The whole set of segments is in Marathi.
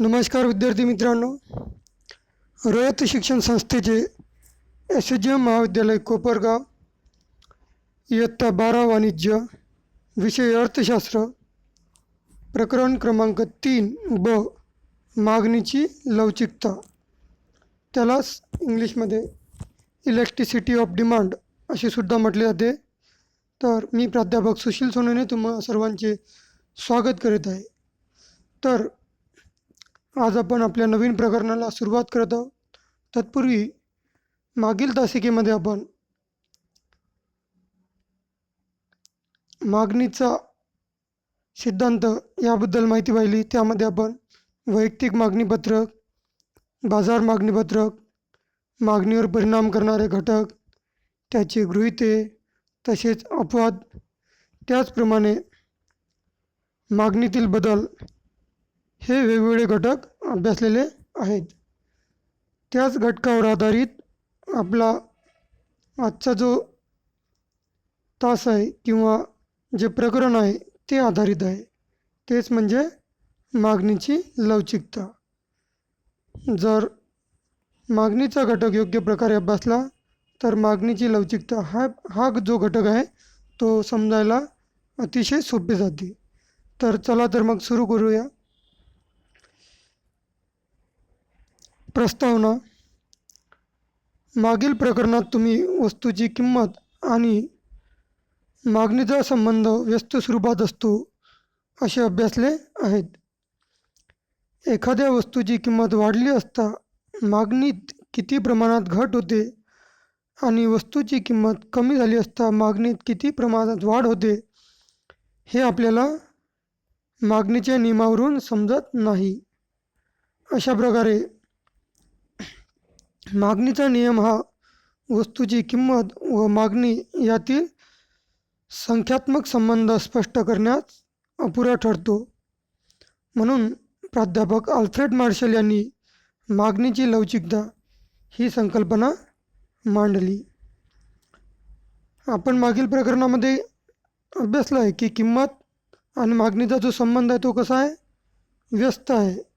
नमस्कार विद्यार्थी मित्रांनो. रयत शिक्षण संस्थेचे एस एच एम महाविद्यालय कोपरगाव इयत्ता बारा वाणिज्य विषय अर्थशास्त्र प्रकरण क्रमांक तीन ब मागणीची लवचिकता. त्यालाच इंग्लिशमध्ये इलेक्ट्रिसिटी ऑफ डिमांड असे सुद्धा म्हटले जाते. तर मी प्राध्यापक सुशील सोनवणे तुम्हा सर्वांचे स्वागत करीत आहे. तर आज आपण आपल्या नवीन प्रकरणाला सुरुवात करत आहोत. तत्पूर्वी मागील तासिकेमध्ये आपण मागणीचा सिद्धांत याबद्दल माहिती पाहिली. त्यामध्ये आपण वैयक्तिक मागणीपत्रक बाजार मागणीपत्रक मागणीवर परिणाम करणारे घटक त्याचे गृहिते तसेच अपवाद त्याचप्रमाणे मागणीतील बदल हे वेगवेगळे घटक अभ्यासलेले आहेत. त्याच घटकावर आधारित आपला आजचा जो तास आहे किंवा जे प्रकरण आहे ते आधारित आहे. तेच म्हणजे मागणीची लवचिकता. जर मागणीचा घटक योग्य प्रकारे अभ्यासला तर मागणीची लवचिकता हा हा जो घटक आहे तो समजायला अतिशय सोपे जाते. तर चला तर मग सुरू करूया. प्रस्तावना. मागील प्रकरणात तुम्ही वस्तूची किंमत आणि मागणीचा संबंध व्यस्त स्वरूपात असतो असे अभ्यासले आहेत. एखाद्या वस्तूची किंमत वाढली असता मागणीत किती प्रमाणात घट होते आणि वस्तूची किंमत कमी झाली असता मागणीत किती प्रमाणात वाढ होते हे आपल्याला मागणीच्या नियमावरून समजत नाही. अशा प्रकारे मागणीचा नियम हा वस्तूची किंमत व मागणी यातील संख्यात्मक संबंध स्पष्ट करण्यास अपुरा ठरतो. म्हणून प्राध्यापक आल्फ्रेड मार्शल यांनी मागणीची लवचिकता ही संकल्पना मांडली. आपण मागील प्रकरणामध्ये अभ्यासलं आहे की किंमत आणि मागणीचा जो संबंध आहे तो कसा आहे? व्यस्त आहे.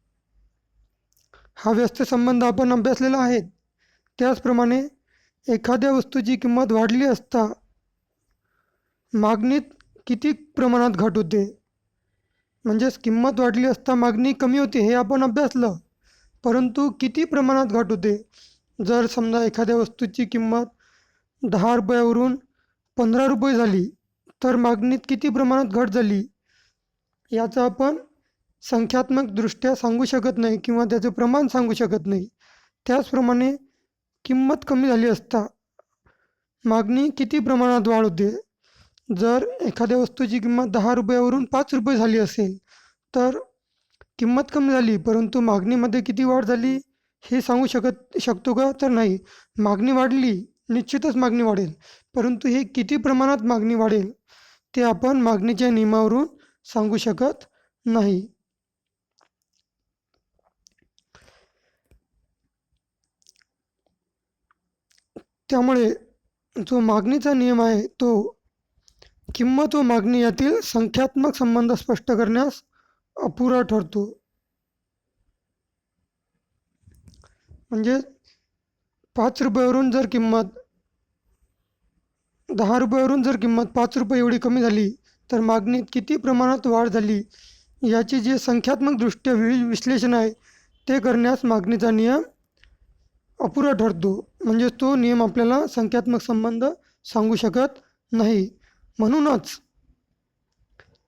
हा व्यस्त संबंध आपण अभ्यासलेला आहे. त्याचप्रमाणे एखाद्या वस्तूची किंमत वाढली असता मागणीत किती प्रमाणात घट होते? म्हणजेच किंमत वाढली असता मागणी कमी होते हे आपण अभ्यासलं. परंतु किती प्रमाणात घट होते? जर समजा एखाद्या वस्तूची किंमत दहा रुपयावरून पंधरा रुपये झाली तर मागणीत किती प्रमाणात घट झाली? याचं आपण संख्यात्मकदृष्ट्या सांगू शकत नाही किंवा त्याचं प्रमाण सांगू शकत नाही. त्याचप्रमाणे किंमत कमी झाली असता मागणी किती प्रमाणात वाढ होते? जर एखाद्या वस्तूची किंमत दहा रुपयावरून पाच रुपये झाली असेल तर किंमत कमी झाली परंतु मागणीमध्ये किती वाढ झाली हे सांगू शकत शकतो का? तर नाही. मागणी वाढली निश्चितच मागणी वाढेल. परंतु हे किती प्रमाणात मागणी वाढेल ते आपण मागणीच्या नियमावरून सांगू शकत नाही. त्यामुळे जो मागणीचा नियम आहे तो किंमत व मागणी यातील संख्यात्मक संबंध स्पष्ट करण्यास अपुरा ठरतो. म्हणजे पाच रुपयावरून जर किंमत दहा रुपयावरून जर किंमत पाच रुपये एवढी कमी झाली तर मागणीत किती प्रमाणात वाढ झाली याची जे संख्यात्मकदृष्ट्या वि विश्लेषण आहे ते करण्यास मागणीचा नियम अपुरा ठरतो. म्हणजे तो नियम आपल्याला संख्यात्मक संबंध सांगू शकत नाही. म्हणूनच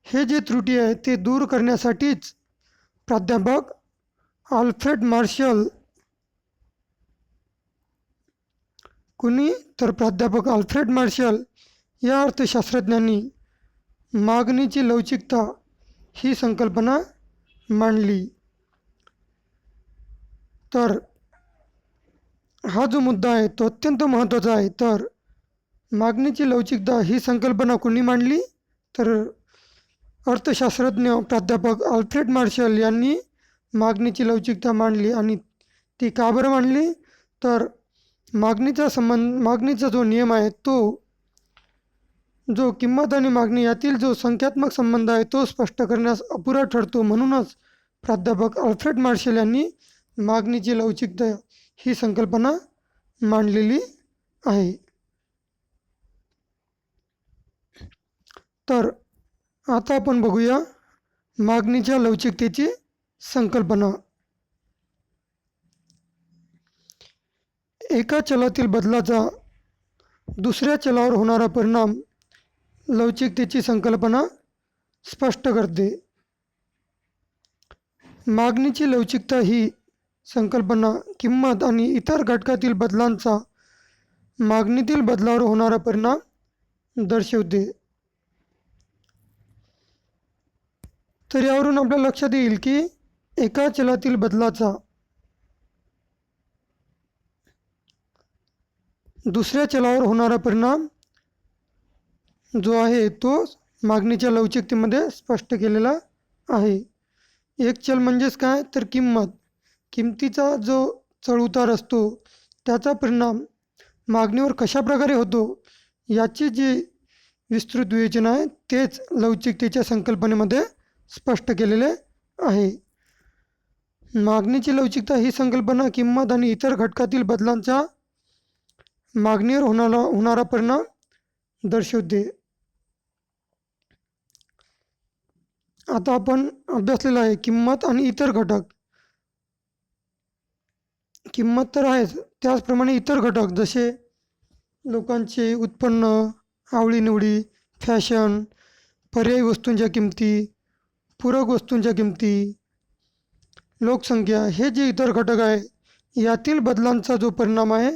हे जे त्रुटी आहे ते दूर करण्यासाठीच प्राध्यापक आल्फ्रेड मार्शल कुणी? तर प्राध्यापक आल्फ्रेड मार्शल या अर्थशास्त्रज्ञांनी मागणीची लवचिकता ही संकल्पना मांडली. तर हा जो मुद्दा आहे तो अत्यंत महत्त्वाचा आहे. तर मागणीची लवचिकता ही संकल्पना कुणी मांडली? तर अर्थशास्त्रज्ञ प्राध्यापक आल्फ्रेड मार्शल यांनी मागणीची लवचिकता मांडली आणि ती का बरं मांडली? तर मागणीचा संबंध मागणीचा जो नियम आहे तो जो किंमत आणि मागणी यातील जो संख्यात्मक संबंध आहे तो स्पष्ट करण्यास अपुरा ठरतो म्हणूनच प्राध्यापक अल्फ्रेड मार्शल यांनी मागणीची लवचिकता ही संकल्पना मांडलेली आहे. तर आता आपण बघूया मागणीच्या लवचिकतेची संकल्पना. एका चलातील बदलाचा दुसऱ्या चलावर होणारा परिणाम लवचिकतेची संकल्पना स्पष्ट करते. मागणीची लवचिकता ही संकल्पना किंमत आणि इतर घटकातील बदलांचा मागणीतील बदलावर होणारा परिणाम दर्शवते. तर यावरून आपल्या लक्षात येईल की एका चलातील बदलाचा दुसऱ्या चलावर होणारा परिणाम जो आहे तो मागणीच्या लवचिकतेमध्ये स्पष्ट केलेला आहे. एक चल म्हणजेच काय? तर किंमत. किमतीचा जो चढउतार असतो त्याचा परिणाम मागणीवर कशा प्रकारे होतो याची जी विस्तृत विवेचना आहे तेच लवचिकतेच्या संकल्पनेमध्ये स्पष्ट केलेले आहे. मागणीची लवचिकता ही संकल्पना किंमत आणि इतर घटकातील बदलांच्या मागणीवर होणारा होणारा परिणाम दर्शवते. आता आपण अभ्यासलेला आहे किंमत आणि इतर घटक. किंमत तर आहेच. त्याचप्रमाणे इतर घटक जसे लोकांचे उत्पन्न आवडीनिवडी फॅशन पर्यायी वस्तूंच्या किमती पूरक वस्तूंच्या किमती लोकसंख्या हे जे इतर घटक आहे यातील बदलांचा जो परिणाम आहे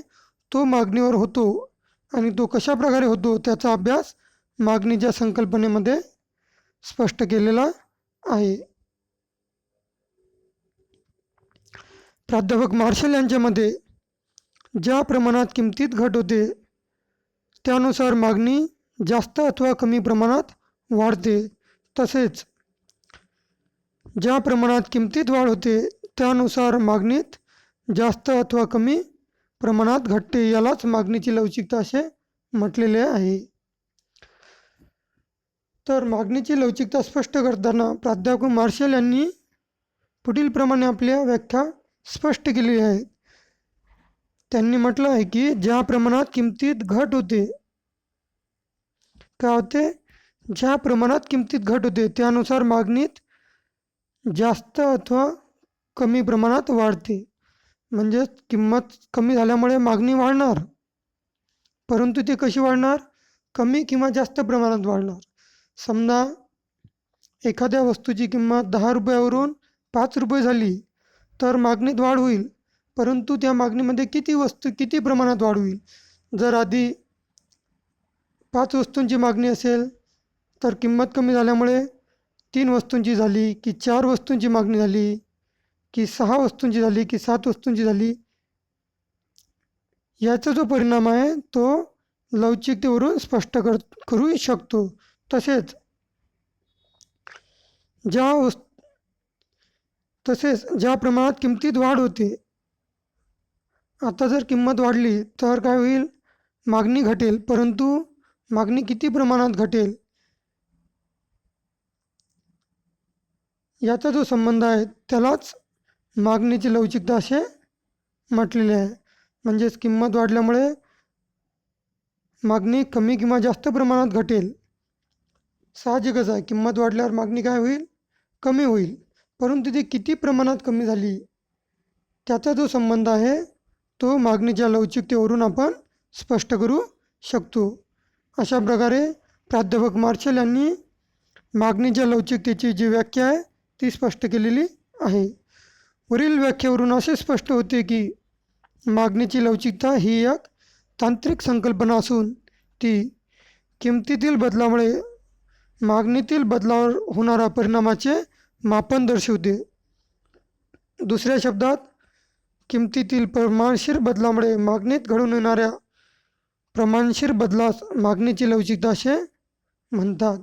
तो मागणीवर होतो आणि तो कशा प्रकारे होतो त्याचा अभ्यास मागणीच्या संकल्पनेमध्ये स्पष्ट केलेला आहे. प्राध्यापक मार्शल यांच्या मते ज्या प्रमाणात किमतीत घट होते त्यानुसार मागणी जास्त अथवा कमी प्रमाणात वाढते. तसेच ज्या प्रमाणात किमतीत वाढ होते त्यानुसार मागणीत जास्त अथवा कमी प्रमाणात घटते यालाच मागणीची लवचिकता असे म्हटलेले आहे. तर मागणीची लवचिकता स्पष्ट करताना प्राध्यापक मार्शल यांनी पुढीलप्रमाणे आपल्या व्याख्या स्पष्ट केलेली आहे. त्यांनी म्हटलं आहे की ज्या प्रमाणात किमतीत घट होते काय होते? ज्या प्रमाणात किमतीत घट होते त्यानुसार मागणीत जास्त अथवा कमी प्रमाणात वाढते. म्हणजेच किंमत कमी झाल्यामुळे मागणी वाढणार. परंतु ती कशी वाढणार? कमी किंवा जास्त प्रमाणात वाढणार. समजा एखाद्या वस्तूची किंमत दहा रुपयावरून पाच रुपये झाली तर मागणीत वाढ होईल. परंतु त्या मागणीमध्ये किती वस्तू किती प्रमाणात वाढ होईल? जर आधी पाच वस्तूंची मागणी असेल तर किंमत कमी झाल्यामुळे तीन वस्तूंची झाली की चार वस्तूंची मागणी झाली की सहा वस्तूंची झाली की सात वस्तूंची झाली याचा जो परिणाम आहे तो लवचिकतेवरून स्पष्ट कर करू शकतो. तसेच ज्या वस्तू तसेच ज्या प्रमाणात किमतीत वाढ होते आता जर किंमत वाढली तर काय होईल? मागणी घटेल. परंतु मागणी किती प्रमाणात घटेल? याचा जो संबंध आहे त्यालाच मागणीची लवचिकता असे म्हटलेले आहे. म्हणजेच किंमत वाढल्यामुळे मागणी कमी किंवा जास्त प्रमाणात घटेल. साहजिकच आहे. किंमत वाढल्यावर मागणी काय होईल? कमी होईल. परंतु ती किती प्रमाणात कमी झाली त्याचा जो संबंध आहे तो मागणीच्या लवचिकतेवरून आपण स्पष्ट करू शकतो. अशा प्रकारे प्राध्यापक मार्शल यांनी मागणीच्या लवचिकतेची जी व्याख्या आहे ती स्पष्ट केलेली आहे. वरील व्याख्येवरून असे स्पष्ट होते की मागणीची लवचिकता ही एक तांत्रिक संकल्पना असून ती किमतीतील बदलामुळे मागणीतील बदलावर होणाऱ्या परिणामाचे मापन दर्शवते. दुसऱ्या शब्दात किमतीतील प्रमाणशीर बदलामुळे मागणीत घडून येणाऱ्या प्रमाणशीर बदलास मागणीची लवचिकता असे म्हणतात.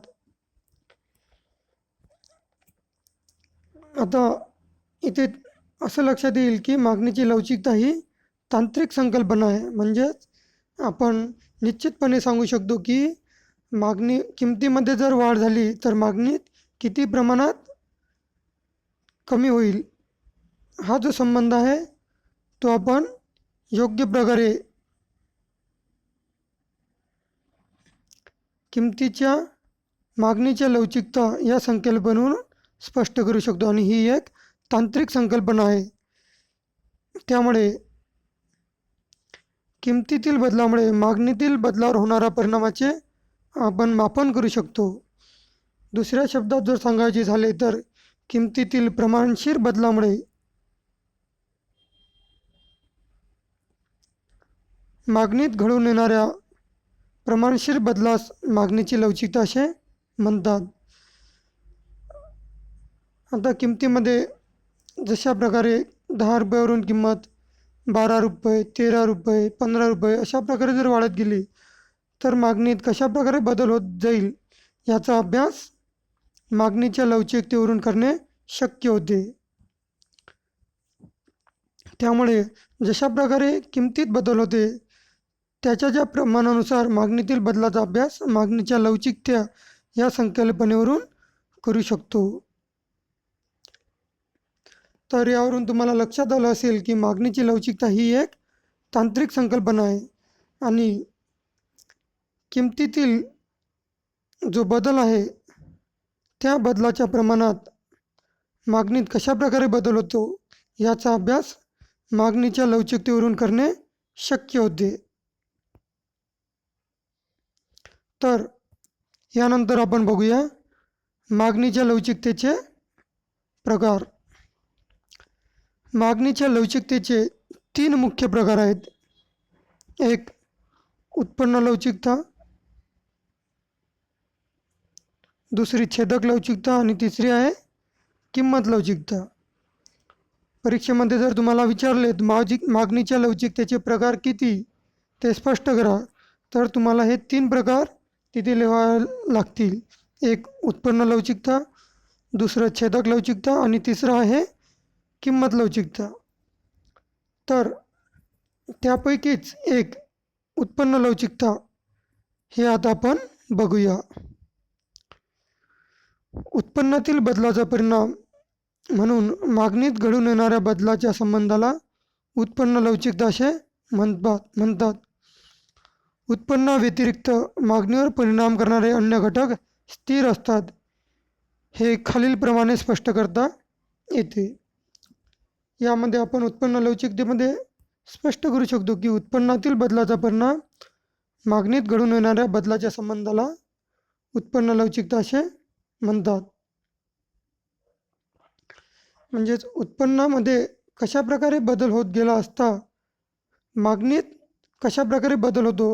आता इथे असं लक्षात येईल की मागणीची लवचिकता ही तांत्रिक संकल्पना आहे. म्हणजेच आपण निश्चितपणे सांगू शकतो की मागणी किमतीमध्ये जर वाढ झाली तर मागणीत किती प्रमाणात कमी होईल. हा जो संबंध आहे तो आपण योग्य प्रकारे किमतीच्या मागणीच्या लवचिकता या संकल्पनेवरून स्पष्ट करू शकतो. आणि ही एक तांत्रिक संकल्पना आहे. त्यामुळे किमतीतील बदलामुळे मागणीतील बदलावर होणाऱ्या परिणामाचे आपण मापन करू शकतो. दुसऱ्या शब्दात जर सांगायचे झाले तर किमतीतील प्रमाणशीर बदलामुळे मागणीत घडून येणाऱ्या प्रमाणशीर बदलास मागणीची लवचिकता असे म्हणतात. आता किमतीमध्ये जशा प्रकारे दहा रुपयावरून किंमत बारा रुपये तेरा रुपये पंधरा रुपये अशा प्रकारे जर वाढत गेली तर मागणीत कशा प्रकारे बदल होत जाईल याचा अभ्यास मागणीच्या लवचिकतेवरून करणे शक्य होते. त्यामुळे जशा प्रकारे किमतीत बदल होते त्याच्या ज्या प्रमाणानुसार मागणीतील बदलाचा अभ्यास मागणीच्या लवचिकत्या या संकल्पनेवरून करू शकतो. तर यावरून तुम्हाला लक्षात आलं असेल की मागणीची लवचिकता ही एक तांत्रिक संकल्पना आहे आणि किमतीतील जो बदल आहे त्या बदलाच्या प्रमाणात मागणीत कशा प्रकारे बदल होतो याचा अभ्यास मागणीच्या लवचिकतेवरून करणे शक्य होते. तर यानंतर आपण बघूया मागणीच्या लवचिकतेचे प्रकार. मागणीच्या लवचिकतेचे तीन मुख्य प्रकार आहेत. एक उत्पन्न लवचिकता. दुसरी छेदक लवचिकता आणि तिसरी आहे किंमत लवचिकता. परीक्षेमध्ये जर तुम्हाला विचारलेत माजी मागणीच्या लवचिकतेचे प्रकार किती ते स्पष्ट करा तर तुम्हाला हे तीन प्रकार तिथे लिहावे लागतील. एक उत्पन्न लवचिकता दुसरं छेदक लवचिकता आणि तिसरं आहे किंमत लवचिकता. तर त्यापैकीच एक उत्पन्न लवचिकता हे आता आपण बघूया. उत्पन्नातील बदलाचा परिणाम म्हणून मागणीत घडून येणाऱ्या बदलाच्या संबंधाला उत्पन्न लवचिकता असे म्हणतात म्हणतात. उत्पन्नाव्यतिरिक्त मागणीवर परिणाम करणारे अन्य घटक स्थिर असतात हे खालीलप्रमाणे स्पष्ट करता येते. यामध्ये आपण उत्पन्न लवचिकतेमध्ये स्पष्ट करू शकतो की उत्पन्नातील बदलाचा परिणाम मागणीत घडून येणाऱ्या बदलाच्या संबंधाला उत्पन्न लवचिकता असे म्हणतात. म्हणजेच उत्पन्नामध्ये कशा प्रकारे बदल होत गेला असता मागणीत कशा प्रकारे बदल होतो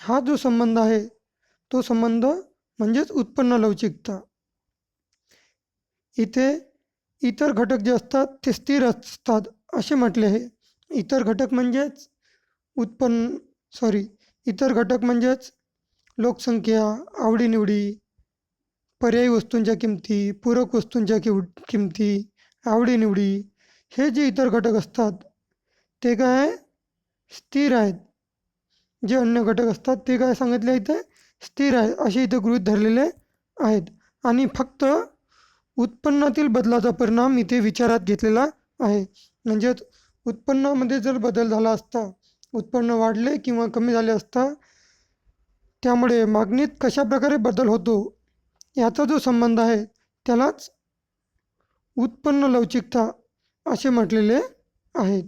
हा जो संबंध आहे तो संबंध म्हणजेच उत्पन्न लवचिकता. इथे इतर घटक जे असतात ते स्थिर असतात असे म्हटले आहे. इतर घटक म्हणजेच उत्पन्न सॉरी इतर घटक म्हणजेच लोकसंख्या आवडीनिवडी पर्यायी वस्तूंच्या किमती पूरक वस्तूंच्या किव किमती आवडीनिवडी हे जे इतर घटक असतात ते काय स्थिर आहेत? जे अन्य घटक असतात ते काय सांगितले इथे? स्थिर आहे असे इथे गृहीत धरलेले आहेत. आणि फक्त उत्पन्नातील बदलाचा परिणाम इथे विचारात घेतलेला आहे. म्हणजेच उत्पन्नामध्ये जर बदल झाला असता उत्पन्न वाढले किंवा कमी झाले असता त्यामुळे मागणीत कशा प्रकारे बदल होतो याचा जो संबंध आहे. त्यालाच उत्पन्न लवचिकता असे म्हटलेले आहेत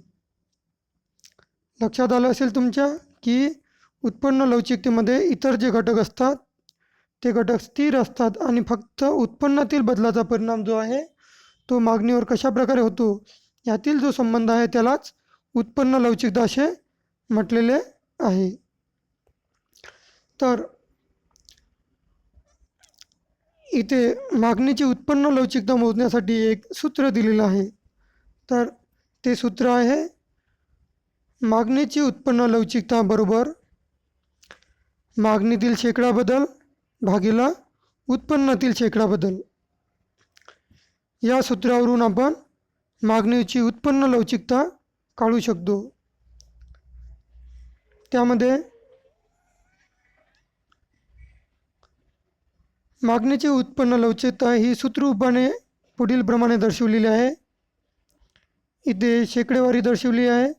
लक्षात आलं असेल तुमच्या की उत्पन्न लवचिकतेमध्ये इतर जे घटक असतात ते घटक स्थिर असतात आणि फक्त उत्पन्नातील बदलाचा परिणाम जो आहे तो मागणीवर कशा प्रकारे होतो यातील जो संबंध आहे त्यालाच उत्पन्न लवचिकता असे म्हटलेले आहे. तर इथे मागणीची उत्पन्न लवचिकता मोजण्यासाठी एक सूत्र दिलेलं आहे. तर ते सूत्र आहे मागणीची उत्पन्न लवचिकता बरोबर मागणीतील शेकडा बदल भागीला उत्पन्नातील शेकडा बदल. या सूत्रावरून आपण मागणीची उत्पन्न लवचिकता काढू शकतो. त्यामध्ये मागणीचे उत्पन्न लवचिकता ही सूत्ररूपाने पुढील प्रमाणे दर्शवलेली आहे. इथे शेकडेवारी दर्शवली आहे.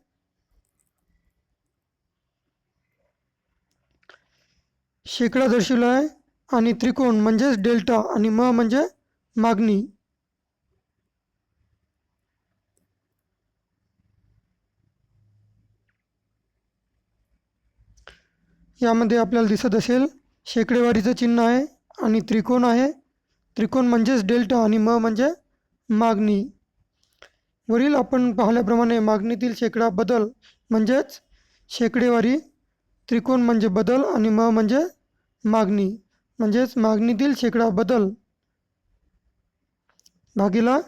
शेकडा दर्शवला आहे आणि त्रिकोण म्हणजेच डेल्टा आणि म म्हणजे मागणी. यामध्ये आपल्याला दिसत असेल शेकडेवारीचं चिन्ह आहे. आणि त्रिकोण आहे. त्रिकोण म्हणजेच डेल्टा आणि म म्हणजे मागणी. वरील आपण पाहिल्याप्रमाणे मागणीतील शेकडा बदल म्हणजेच शेकडेवारी त्रिकोण म्हणजे बदल आणि म म्हणजे मागणी. म्हणजेच मागणीतील शेकडा बदल. भागीला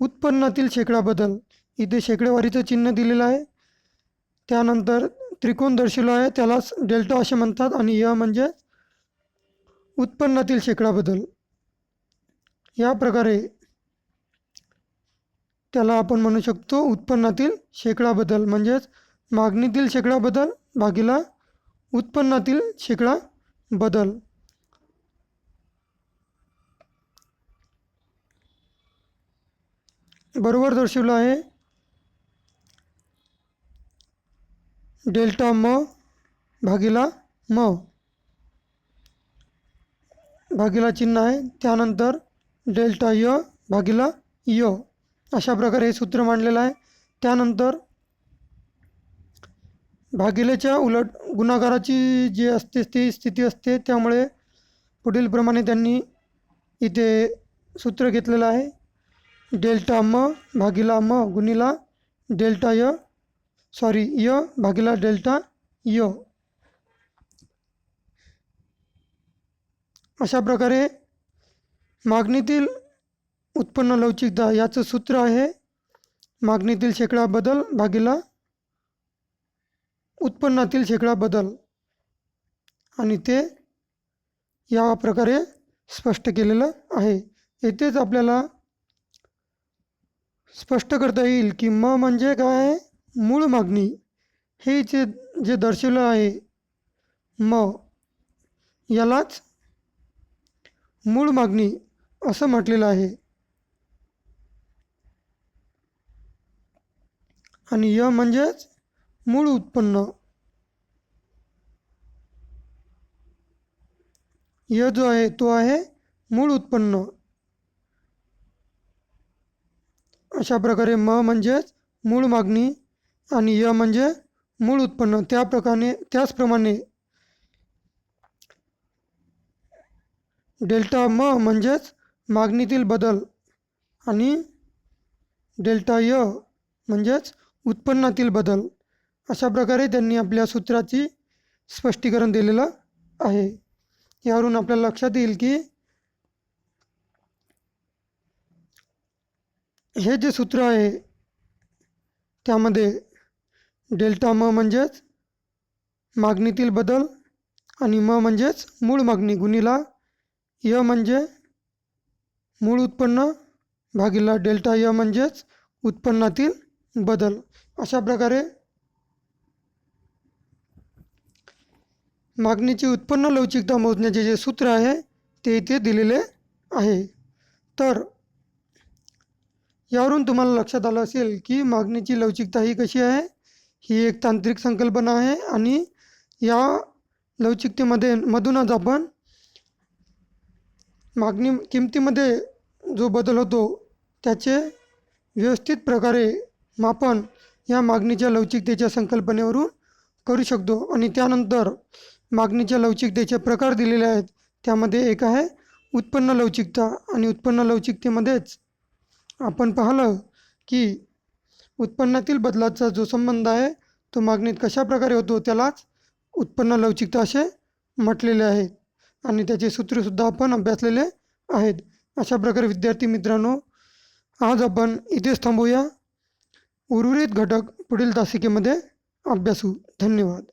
उत्पन्नातील शेकडा बदल. इथे शेकडेवारीचं चिन्ह दिलेलं आहे. त्यानंतर त्रिकोण दर्शिलो आहे. त्यालाच डेल्टा असे म्हणतात आणि य म्हणजे उत्पन्नातील शेकडा बदल या प्रकारे त्याला आपण म्हणू शकतो उत्पन्नातील शेकडा बदल म्हणजेच मागणीतील शेकडा बदल भागीला उत्पन्नातील शेकडा बदल बरोबर दर्शवलं आहे. डेल्टा म भागीला म. भागीला चिन्ह आहे. त्यानंतर डेल्टा य भागीला य. अशा प्रकारे हे सूत्र मांडलेलं आहे. त्यानंतर भागिलेच्या उलट गुणाकाराची जी असते ती स्थिती असते त्यामुळे पुढीलप्रमाणे त्यांनी इथे सूत्र घेतलेलं आहे. डेल्टा म भागिला म गुणिला डेल्टा य सॉरी य भागीला डेल्टा य. अशा प्रकारे मागणीतील उत्पन्न लवचिकता याचं सूत्र आहे. मागणीतील शेकडा बदल भागीला उत्पन्नातील शेकडा बदल. आणि ते या प्रकारे स्पष्ट केलेलं आहे. येथेच आपल्याला स्पष्ट करता येईल की म म्हणजे काय? आहे मूळ मागणी हे जे जे दर्शवलं आहे म यालाच मूळ मागणी असं म्हटलेलं आहे. आणि य म्हणजेच मूळ उत्पन्न. य जो आहे तो आहे मूळ उत्पन्न. अशा प्रकारे म म्हणजेच मूळ मागणी आणि य म्हणजे मूळ उत्पन्न त्या प्रकारे त्याचप्रमाणे डेल्टा म म्हणजेच मागणीतील बदल आणि डेल्टा य म्हणजेच उत्पन्नातील बदल अशा प्रकारे त्यांनी आपल्या सूत्राची स्पष्टीकरण दिलेलं आहे. यावरून आपल्याला लक्षात येईल की हे जे सूत्र आहे त्यामध्ये डेल्टा म म्हणजेच मागणीतील बदल आणि म म्हणजेच मूळ मागणी गुणिला य म्हणजे मूळ उत्पन्न भागिला डेल्टा य म्हणजेच उत्पन्नातील बदल. अशा प्रकारे मागणीची उत्पन्न लवचिकता मोजण्याचे जे सूत्र आहे ते इथे दिलेले आहे. तर यावरून तुम्हाला लक्षात आलं असेल की मागणीची लवचिकता ही कशी आहे? ही एक तांत्रिक संकल्पना आहे आणि या लवचिकतेमध्ये मधूनच आपण मागणी किमतीमध्ये जो बदल होतो त्याचे व्यवस्थित प्रकारे मापन या मागणीच्या लवचिकतेच्या संकल्पनेवरून करू शकतो. आणि त्यानंतर मागणीच्या लवचिकतेचे प्रकार दिलेले आहेत त्यामध्ये एक आहे उत्पन्न लवचिकता. आणि उत्पन्न लवचिकतेमध्येच आपण पाहिलं की उत्पन्नातील बदलाचा जो संबंध आहे तो मागणीत कशा प्रकारे होतो त्यालाच उत्पन्न लवचिकता असे म्हटलेले आहे. आणि त्याचे सूत्रसुद्धा आपण अभ्यासलेले आहेत. अशा प्रकारे विद्यार्थी मित्रांनो आज आपण इथेच थांबूया. उर्वरित घटक पुढील तासिकेमध्ये अभ्यासू. धन्यवाद.